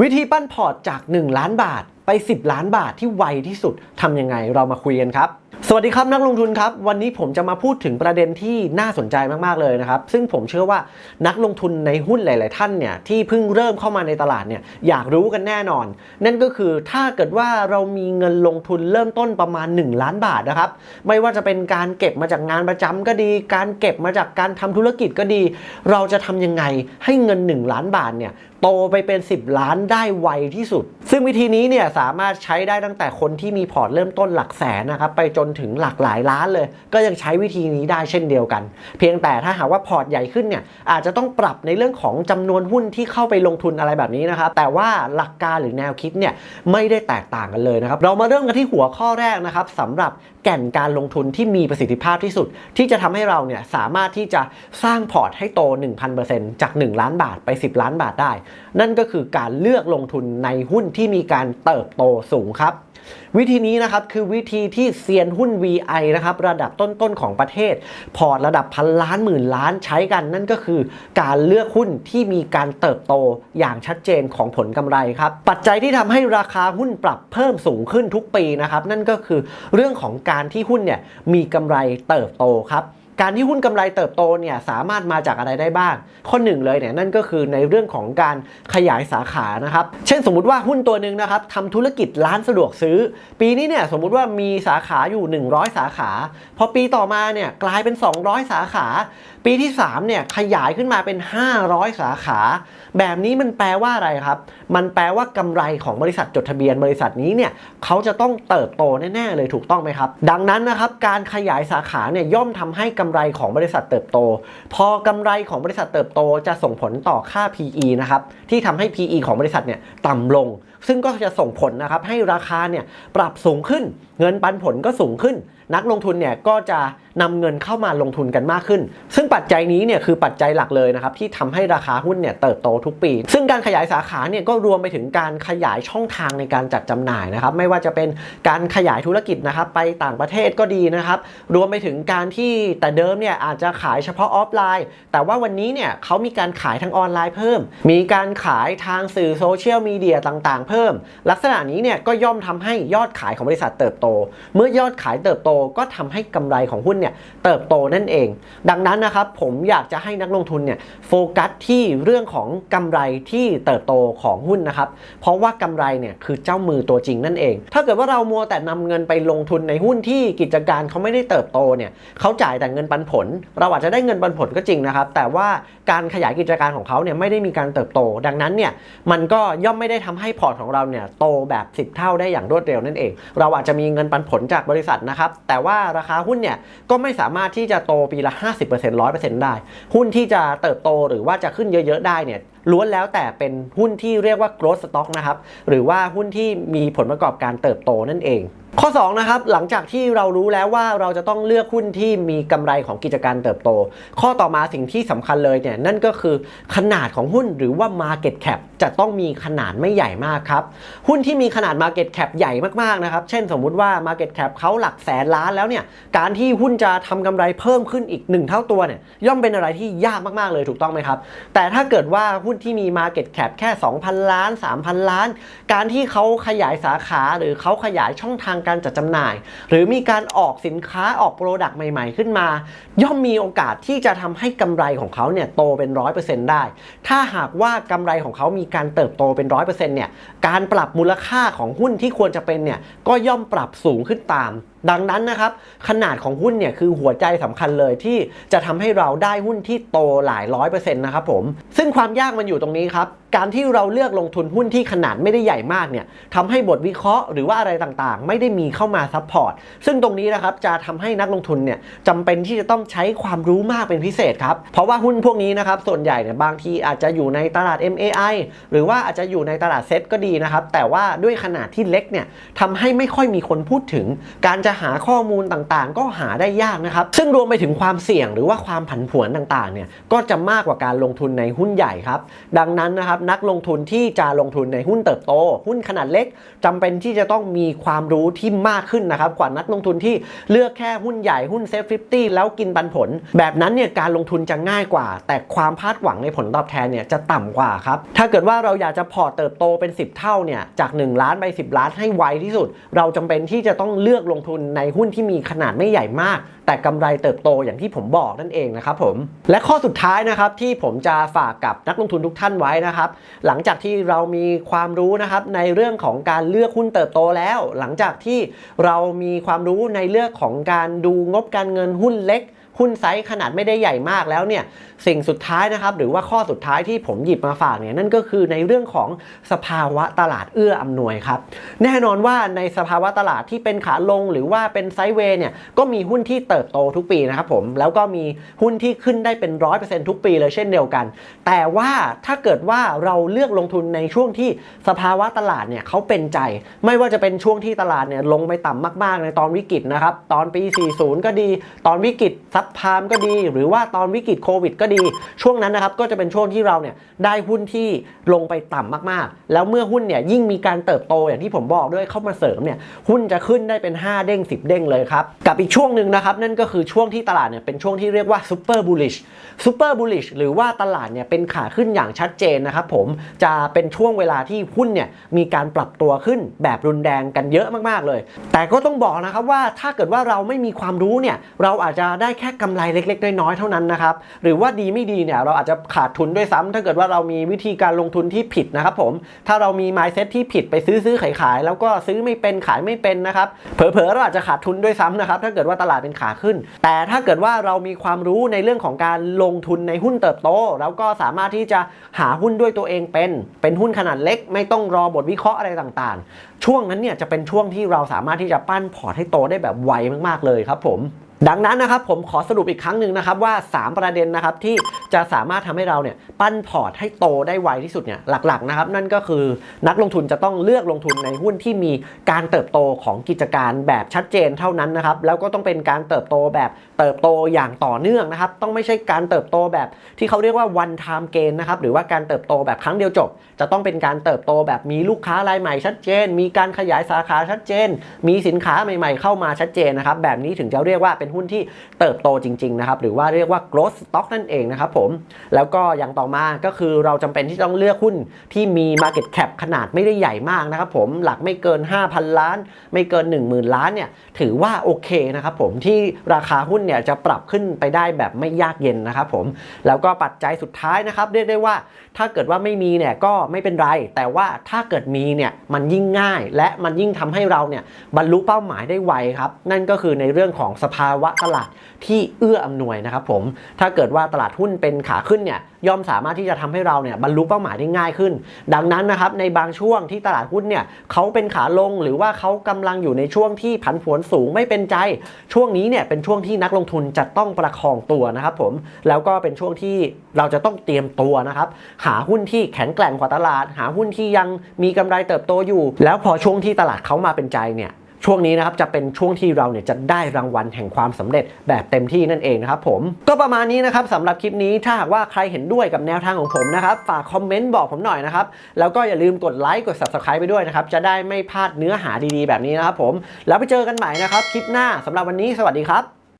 วิธีปั้นพอร์ตจาก 1 ล้านบาทไป 10 ล้านบาทที่ไวที่สุดทำยังไงเรามาคุยกันครับ สวัสดีครับนักลงทุนครับ วันนี้ผมจะมาพูดถึงประเด็นที่น่าสนใจมาก ๆ เลยนะครับ ซึ่งผมเชื่อว่านักลงทุนในหุ้นหลาย ๆ ท่านเนี่ยที่เพิ่งเริ่มเข้ามาในตลาดเนี่ยอยากรู้กันแน่นอน นั่นก็คือถ้าเกิดว่าเรามีเงินลงทุนเริ่มต้นประมาณ 1 ล้านบาทนะครับไม่ว่าจะเป็นการเก็บมาจากงานประจำก็ดี การเก็บมาจากการทำธุรกิจก็ดี เราจะทำยังไงให้เงิน 1 ล้านบาทเนี่ยโตไปเป็น 10 ล้านได้ไวที่สุด ซึ่งวิธีนี้เนี่ยสามารถใช้ได้ตั้งแต่คนที่มีพอร์ตเริ่มต้นหลักแสนนะครับไปจนถึงหลักหลายล้านเลย ก็ยังใช้วิธีนี้ได้เช่นเดียวกัน เพียงแต่ถ้าหากว่าพอร์ตใหญ่ขึ้นเนี่ยอาจจะต้องปรับในเรื่องของจำนวนหุ้นที่เข้าไปลงทุนอะไรแบบนี้นะครับแต่ว่าหลักการหรือแนวคิดเนี่ยไม่ได้แตกต่างกันเลยนะครับเรามาเริ่มกันที่หัวข้อแรกนะครับสำหรับแก่นการลงทุนที่มีประสิทธิภาพที่สุด ที่จะทำให้เราเนี่ยสามารถที่จะสร้างพอร์ตให้โต 1,000%จาก 1 ล้านบาทไป 10 ล้านบาทได้ นั่นก็คือการเลือกลงทุนในหุ้นที่มีการเติบโตสูงครับ วิธีนี้นะครับคือวิธีที่เซียนหุ้น VI นะครับระดับต้นๆของประเทศ พอร์ตระดับพันล้านหมื่นล้านใช้กันนั่นก็คือ การเลือกหุ้นที่มีการเติบโตอย่างชัดเจนของผลกำไรครับปัจจัยที่ทำให้ราคาหุ้นปรับเพิ่มสูงขึ้นทุกปีนะครับนั่นก็คือเรื่องของการที่หุ้นเนี่ยมีกำไรเติบโตครับ การที่หุ้นกำไรเติบโตเนี่ยสามารถมาจากอะไรได้บ้าง ข้อหนึ่งเลยเนี่ยนั่นก็คือในเรื่องของการขยายสาขานะครับ เช่นสมมุติว่าหุ้นตัวหนึ่งนะครับทำธุรกิจร้านสะดวกซื้อ ปีนี้เนี่ยสมมุติว่ามีสาขาอยู่ 100 สาขา พอปีต่อมาเนี่ยกลายเป็น 200 สาขา ปีที่3เนี่ยขยายขึ้นมาเป็น 500 สาขา แบบนี้มันแปลว่าอะไรครับ มันแปลว่ากำไรของบริษัทจดทะเบียนบริษัทนี้เนี่ยเขาจะต้องเติบโตแน่ๆเลยถูกต้องไหมครับ ดังนั้นนะครับการขยายสาขาเนี่ยย่อมทำให้กำไรของบริษัทเติบโต พอกำไรของบริษัทเติบโตจะส่งผลต่อค่า PE นะครับที่ทำให้ PE ของบริษัทเนี่ยต่ำลง ซึ่งก็จะส่งผลนะครับให้ราคาเนี่ยปรับสูงขึ้น เงินปันผลก็สูงขึ้น นักลงทุนเนี่ยก็จะนำเงินเข้ามาลงทุนกันมากขึ้น ซึ่งปัจจัยนี้เนี่ยคือปัจจัยหลักเลยนะครับที่ทำให้ราคาหุ้นเนี่ยเติบโตทุกปี ซึ่งการขยายสาขาเนี่ยก็รวมไปถึงการขยายช่องทางในการจัดจำหน่ายนะครับไม่ว่าจะเป็นการขยายธุรกิจนะครับไปต่างประเทศก็ดีนะครับรวมไปถึงการที่แต่เดิมเนี่ยอาจจะขายเฉพาะออฟไลน์ แต่ว่าวันนี้เนี่ยเขามีการขายทางออนไลน์เพิ่ม มีการขายทางสื่อโซเชียลมีเดียต่างๆเพิ่ม ลักษณะนี้เนี่ยก็ย่อมทำให้ยอดขายของบริษัทเติบโต เมื่อยอดขายเติบโตก็ทำให้กำไรของหุ้นเนี่ยเติบโตนั่นเอง ดังนั้นนะครับผมอยากจะให้นักลงทุนเนี่ยโฟกัสที่เรื่องของกำไรที่เติบโตของหุ้นนะครับ เพราะว่ากำไรเนี่ยคือเจ้ามือตัวจริงนั่นเอง ถ้าเกิดว่าเรามัวแต่นำเงินไปลงทุนในหุ้นที่กิจการเขาไม่ได้เติบโตเนี่ยเขาจ่ายแต่เงินปันผล เราอาจจะได้เงินปันผลก็จริงนะครับ แต่ว่าการขยายกิจการของเขาเนี่ยไม่ได้มีการเติบโต ดังนั้นเนี่ยมันก็ย่อมไม่ได้ทำให้พอร์ตของเราเนี่ยโตแบบ 10 เท่าได้อย่างรวดเร็วนั่นเอง เราอาจจะมีเงินปันผลจากบริษัทนะครับแต่ว่าราคาหุ้นเนี่ยก็ไม่สามารถที่จะโตปีละ 50% 100%ได้ หุ้นที่จะเติบโตหรือว่าจะขึ้นเยอะๆได้เนี่ยล้วนแล้วแต่เป็นหุ้นที่เรียกว่า growth stock นะครับหรือว่าหุ้นที่มีผลประกอบการเติบโตนั่นเองข้อ2นะครับหลังจากที่เรารู้แล้วว่าเราจะต้องเลือกหุ้นที่มีกำไรของกิจการเติบโต ข้อต่อมาสิ่งที่สำคัญเลยเนี่ยนั่นก็คือขนาดของหุ้นหรือว่า market cap จะต้องมีขนาดไม่ใหญ่มากครับ หุ้นที่มีขนาด market cap ใหญ่มากๆนะครับ เช่นสมมุติว่า market cap เขาหลักแสนล้านแล้วเนี่ยการที่หุ้นจะทำกำไรเพิ่มขึ้นอีก 1 เท่าตัวเนี่ยย่อมเป็นอะไรที่ยากมากๆเลยถูกต้องไหมครับ แต่ถ้าเกิดว่าหุ้นที่มี market cap แค่ 2,000 ล้าน 3,000 ล้าน การที่เขาขยายสาขาหรือเขาขยายช่องทางการการจัดจำหน่าย หรือมีการออกสินค้าออกโปรดักต์ใหม่ ๆ ขึ้นมา ย่อมมีโอกาสที่จะทำให้กำไรของเขาเนี่ยโตเป็น 100%ได้ ถ้าหากว่ากำไรของเขามีการเติบโตเป็น 100%เนี่ยการปรับมูลค่าของหุ้นที่ควรจะเป็นเนี่ยก็ย่อมปรับสูงขึ้นตามดังนั้นนะครับขนาดของหุ้นเนี่ยคือหัวใจสำคัญเลยที่จะทำให้เราได้หุ้นที่โตหลายร้อยเปอร์เซ็นต์นะครับผมซึ่งความยากมันอยู่ตรงนี้ครับ การที่เราเลือกลงทุนหุ้นที่ขนาดไม่ได้ใหญ่มากเนี่ยทำให้บทวิเคราะห์หรือว่าอะไรต่างๆ ไม่ได้มีเข้ามาซัพพอร์ตซึ่งตรงนี้นะครับจะทำให้นักลงทุนเนี่ยจำเป็นที่จะต้องใช้ความรู้มากเป็นพิเศษครับเพราะว่าหุ้นพวกนี้นะครับส่วนใหญ่เนี่ยบางทีอาจจะอยู่ในตลาด MAI หรือว่าอาจจะอยู่ในตลาดเซ็ตก็ดีนะครับแต่ว่าด้วยขนาดที่เล็กเนี่ยทำให้ไม่ค่อยมีคนพูดถึงการจะจะหาข้อมูลต่างๆ ก็หาได้ยากนะครับ ซึ่งรวมไปถึงความเสี่ยงหรือว่าความผันผวนต่างๆเนี่ยก็จะมากกว่าการลงทุนในหุ้นใหญ่ครับ ดังนั้นนะครับนักลงทุนที่จะลงทุนในหุ้นเติบโต หุ้นขนาดเล็กจำเป็นที่จะต้องมีความรู้ที่มากขึ้นนะครับกว่านักลงทุนที่เลือกแค่หุ้นใหญ่หุ้นเซฟฟิตี้แล้วกินปันผล แบบนั้นเนี่ยการลงทุนจะง่ายกว่า แต่ความคาดหวังในผลตอบแทนเนี่ยจะต่ำกว่าครับถ้าเกิดว่าเราอยากจะพอร์ตเติบโตเป็น 10 เท่าเนี่ยจาก 1 ล้านไป 10 ล้านให้ไวที่สุด เราจำเป็นที่จะต้องเลือกลงทุนในหุ้นที่มีขนาดไม่ใหญ่มาก แต่กำไรเติบโตอย่างที่ผมบอกนั่นเองนะครับผมและข้อสุดท้ายนะครับที่ผมจะฝากกับนักลงทุนทุกท่านไว้นะครับ หลังจากที่เรามีความรู้นะครับในเรื่องของการเลือกหุ้นเติบโตแล้ว หลังจากที่เรามีความรู้ในเรื่องของการดูงบการเงินหุ้นเล็ก หุ้นไซส์ขนาดไม่ได้ใหญ่มากแล้วเนี่ยสิ่งสุดท้ายนะครับหรือว่าข้อสุดท้ายที่ผมหยิบมาฝากเนี่ยนั่นก็คือในเรื่องของสภาวะตลาดเอื้ออำนวยครับแน่นอนว่าในสภาวะตลาดที่เป็นขาลงหรือว่าเป็นไซด์เวย์เนี่ยก็มีหุ้นที่เติบโตทุกปีนะครับผมแล้วก็มีหุ้นที่ขึ้นได้เป็นร้อยเปอร์เซ็นต์ทุกปีเลยเช่นเดียวกัน แต่ว่าถ้าเกิดว่าเราเลือกลงทุนในช่วงที่สภาวะตลาดเนี่ยเขาเป็นใจ ไม่ว่าจะเป็นช่วงที่ตลาดเนี่ยลงไปต่ำมาก ๆ ในตอนวิกฤตนะครับตอนปี 40 ก็ดี ตอนวิกฤตซับพามก็ดี หรือว่าตอนวิกฤตโควิดก็ดี ช่วงนั้นนะครับก็จะเป็นช่วงที่เราเนี่ยได้หุ้นที่ลงไปต่ำมากๆ แล้วเมื่อหุ้นเนี่ยยิ่งมีการเติบโตอย่างที่ผมบอกด้วยเข้ามาเสริมเนี่ยหุ้นจะขึ้นได้เป็น 5 เด้ง 10 เด้งเลยครับ กับอีกช่วงหนึ่งนะครับนั่นก็คือช่วงที่ตลาดเนี่ยเป็นช่วงที่เรียกว่าซูเปอร์บูลลิชซูเปอร์บูลลิชหรือว่าตลาดเนี่ยเป็นขาขึ้นอย่างชัดเจนนะครับผมจะเป็นช่วงเวลาที่หุ้นเนี่ยมีการปรับตัวขึ้นแบบรุนแรงกันเยอะมากๆเลย แต่ก็ต้องบอกนะครับว่าถ้าเกิดว่าเราไม่มีความรู้เนี่ยเราอาจจะได้แค่กำไรเล็ก ๆ น้อยๆเท่านั้นนะครับ หรือว่าดีไม่ดีเนี่ยเราอาจจะขาดทุนด้วยซ้ำถ้าเกิดว่าเรามีวิธีการลงทุนที่ผิดนะครับผม ถ้าเรามี mindset ที่ผิดไปซื้อซื้อขายขายแล้วก็ซื้อไม่เป็นขายไม่เป็นนะครับ เผลอๆเราอาจจะขาดทุนด้วยซ้ำนะครับ ถ้าเกิดว่าตลาดเป็นขาขึ้น แต่ถ้าเกิดว่าเรามีความรู้ในเรื่องของการลงทุนในหุ้นเติบโต แล้วก็สามารถที่จะหาหุ้นด้วยตัวเองเป็น เป็นหุ้นขนาดเล็ก ไม่ต้องรอบทวิเคราะห์อะไรต่างๆ ช่วงนั้นเนี่ยจะเป็นช่วงที่เราสามารถที่จะปั้นพอร์ตให้โตได้แบบไวมากๆเลยครับผม ดังนั้นนะครับผมขอสรุปอีกครั้งหนึ่งนะครับว่า 3 ประเด็นนะครับที่จะสามารถทำให้เราเนี่ยปั้นพอร์ตให้โตได้ไวที่สุดเนี่ยหลักๆนะครับนั่นก็คือนักลงทุนจะต้องเลือกลงทุนในหุ้นที่มีการเติบโตของกิจการแบบชัดเจนเท่านั้นนะครับแล้วก็ต้องเป็นการเติบโตแบบเติบโตอย่างต่อเนื่องนะครับต้องไม่ใช่การเติบโตแบบที่เขาเรียกว่า one time gain นะครับหรือว่าการเติบโตแบบครั้งเดียวจบ จะต้องเป็นการเติบโตแบบมีลูกค้ารายใหม่ชัดเจน มีการขยายสาขาชัดเจน มีสินค้าใหม่ ๆ เข้ามาชัดเจนนะครับแบบนี้ถึงจะเรียกว่าเป็นหุ้นที่เติบโตจริงๆนะครับหรือว่าเรียกว่า growth stock นั่นเองนะครับผมแล้วก็อย่างต่อมาก็คือเราจำเป็นที่ต้องเลือกหุ้นที่มี market cap ขนาดไม่ได้ใหญ่มากนะครับผมหลักไม่เกิน 5,000 ล้าน ไม่เกิน 10,000 ล้านเนี่ยถือว่าโอเคนะครับผมที่ราคาหุ้นเนี่ยจะปรับขึ้นไปได้แบบไม่ยากเย็นนะครับผมแล้วก็ปัจจัยสุดท้ายนะครับเรียกได้ว่าถ้าเกิดว่าไม่มีเนี่ยก็ไม่เป็นไร แต่ว่าถ้าเกิดมีเนี่ยมันยิ่งง่าย และมันยิ่งทำให้เราเนี่ยบรรลุเป้าหมายได้ไวครับนั่นก็คือในเรื่องของสภาววะตลาดที่เอื้ออำนวยนะครับผม ถ้าเกิดว่าตลาดหุ้นเป็นขาขึ้นเนี่ยย่อมสามารถที่จะทำให้เราเนี่ยบรรลุเป้าหมายได้ง่ายขึ้น ดังนั้นนะครับในบางช่วงที่ตลาดหุ้นเนี่ยเขาเป็นขาลงหรือว่าเขากำลังอยู่ในช่วงที่ผันผวนสูงไม่เป็นใจ ช่วงนี้เนี่ยเป็นช่วงที่นักลงทุนจะต้องประคองตัวนะครับผมแล้วก็เป็นช่วงที่เราจะต้องเตรียมตัวนะครับหาหุ้นที่แข็งแกร่งกว่าตลาด หาหุ้นที่ยังมีกำไรเติบโตอยู่ แล้วพอช่วงที่ตลาดเขามาเป็นใจเนี่ย ช่วงนี้นะครับจะเป็นช่วงที่เราเนี่ยจะได้รางวัลแห่งความสำเร็จแบบเต็มที่นั่นเองนะครับผมก็ประมาณนี้นะครับสำหรับคลิปนี้ถ้าหากว่าใครเห็นด้วยกับแนวทางของผมนะครับฝากคอมเมนต์บอกผมหน่อยนะครับแล้วก็อย่าลืมกดไลค์กด subscribe ไปด้วยนะครับจะได้ไม่พลาดเนื้อหาดีๆ แบบนี้นะครับผมแล้วไปเจอกันใหม่นะครับคลิปหน้าสำหรับวันนี้สวัสดีครับ